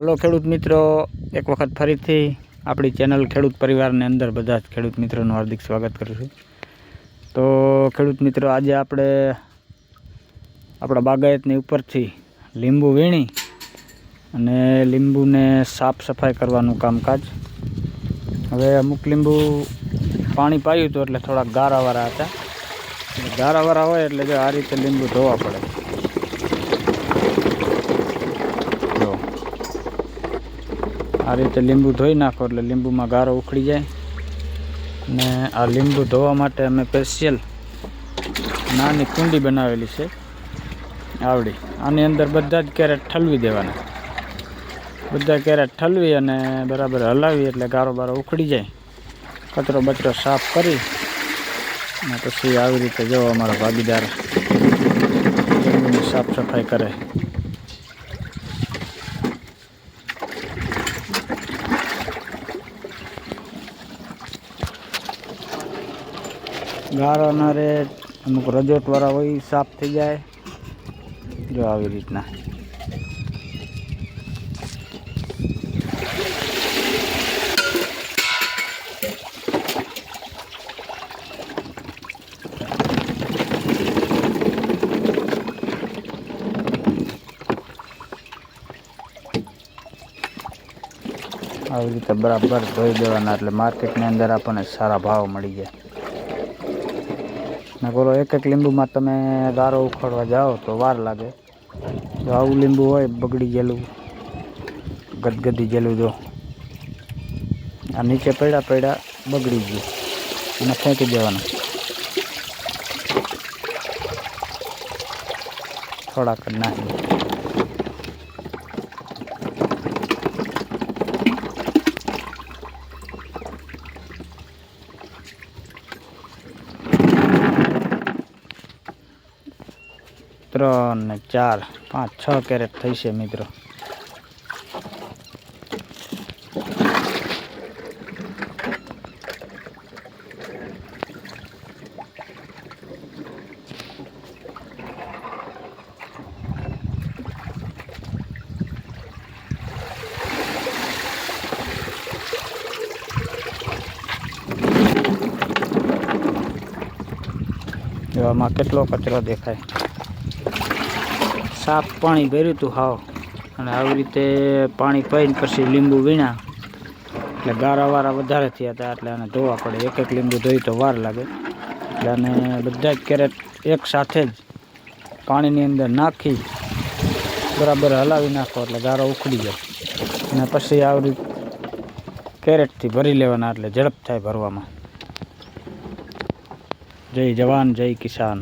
Hello ખેડૂત મિત્રો, એક વખત ફરીથી આપણી ચેનલ ખેડૂત પરિવારની અંદર બધા જ ખેડૂત મિત્રોનું હાર્દિક સ્વાગત કરું છું. તો ખેડૂત મિત્રો, આજે આપણે આપણા બાગાયતની ઉપરથી લીંબુ વીણી અને લીંબુને સાફ સફાઈ કરવાનું કામકાજ. હવે અમુક લીંબુ પાણી પાયું હતું એટલે થોડાક ગારાવાળા હતા. ગારાવાળા હોય એટલે જો આ રીતે લીંબુ ધોવા પડે. આ રીતે લીંબુ ધોઈ નાખો એટલે લીંબુમાં ગારો ઉખડી જાય. ને આ લીંબુ ધોવા માટે અમે સ્પેશિયલ નાની કુંડી બનાવેલી છે. આવડી. આની અંદર બધા જ કેરેટ ઠલવી દેવાના. બધા કેરેટ ઠલવી અને બરાબર હલાવી એટલે ગારો બારો ઉખડી જાય. કચરો બચરો સાફ કરી અને પછી આવી રીતે જો અમારો ભાગીદાર સાફ સફાઈ કરે. ગારાના રે અમુક રજોટવાળા હોય, સાફ થઈ જાય. જો આવી રીતના. આવી રીતે બરાબર ધોઈ દેવાના, એટલે માર્કેટની અંદર આપણને સારા ભાવ મળી જાય. ને બોલો, એક એક લીંબુમાં તમે ગારો ઉખાડવા જાઓ તો વાર લાગે. જો આવું લીંબુ હોય, બગડી ગયેલું, ગદગદી ગયેલું જો. આ નીચે પડ્યા પડ્યા બગડી ગયું. અને ફેંકી દેવાનું. થોડાક નાખી. ત્રણ ને ચાર. પાંચ છ કેરેટ થઈ છે મિત્રો. એવામાં કેટલો કચરો દેખાય? સાફ પાણી ભર્યું હતું હાવ. અને આવી રીતે પાણી પીને પછી લીંબુ વીણા એટલે ગારાવાળા વધારે થયા હતા, એટલે આને ધોવા પડે. એક એક લીંબુ ધોઈ તો વાર લાગે. એટલે આને બધા જ કેરેટ એક સાથે જ પાણીની અંદર નાખી બરાબર હલાવી નાખો, એટલે ગારો ઉખડી જાય. અને પછી આવી કેરેટથી ભરી લેવાના, એટલે ઝડપ થાય ભરવામાં. જય જવાન, જય કિસાન.